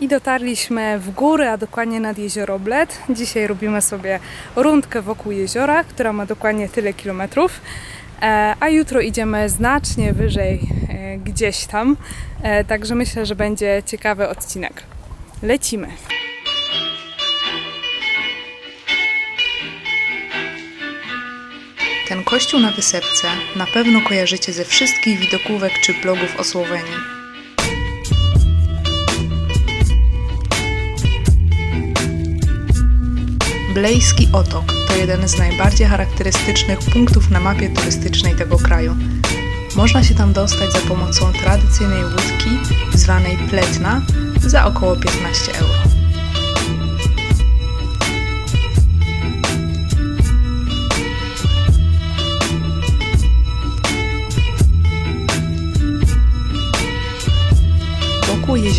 I dotarliśmy w góry, a dokładnie nad jezioro Bled. Dzisiaj robimy sobie rundkę wokół jeziora, która ma dokładnie tyle kilometrów. E, A jutro idziemy znacznie wyżej, e, gdzieś tam. E, Także myślę, że będzie ciekawy odcinek. Lecimy. Ten kościół na wysepce na pewno kojarzycie ze wszystkich widokówek czy blogów o Słowenii. Blejski Otok to jeden z najbardziej charakterystycznych punktów na mapie turystycznej tego kraju. Można się tam dostać za pomocą tradycyjnej łódki zwanej pletna za około 15 euro.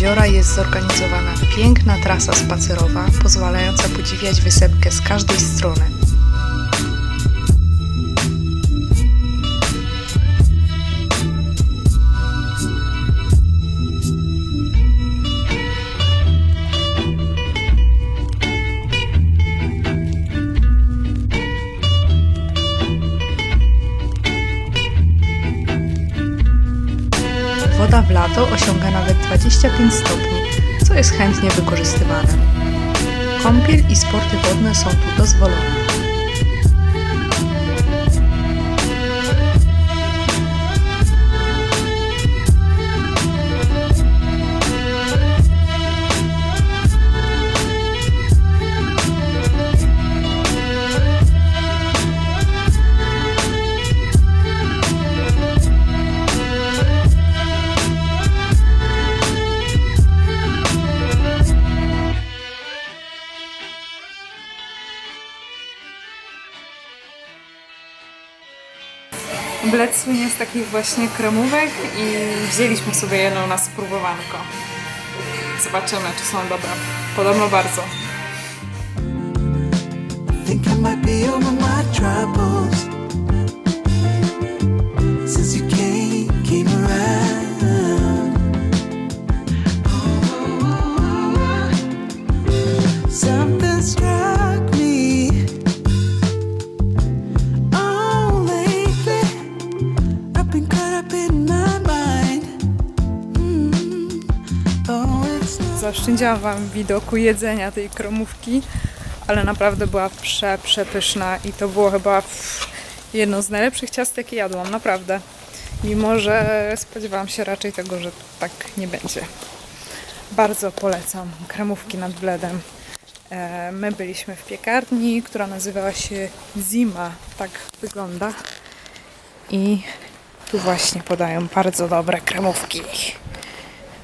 Jeziora jest zorganizowana piękna trasa spacerowa, pozwalająca podziwiać wysepkę z każdej strony. Woda w lato osiąga nawet 25 stopni, co jest chętnie wykorzystywane. Kąpiel i sporty wodne są tu dozwolone. Bled słynie z takich właśnie kremówek i wzięliśmy sobie jedną na spróbowanko. Zobaczymy, czy są dobre. Podobno bardzo. Think I might be Zaoszczędziłam Wam widoku jedzenia tej kromówki, ale naprawdę była prze, przepyszna i to było chyba jedno z najlepszych ciast, jakie jadłam, naprawdę. Mimo, że spodziewałam się raczej tego, że tak nie będzie. Bardzo polecam kremówki nad bledem. E, My byliśmy w piekarni, która nazywała się Zima, tak wygląda. I tu właśnie podają bardzo dobre kremówki.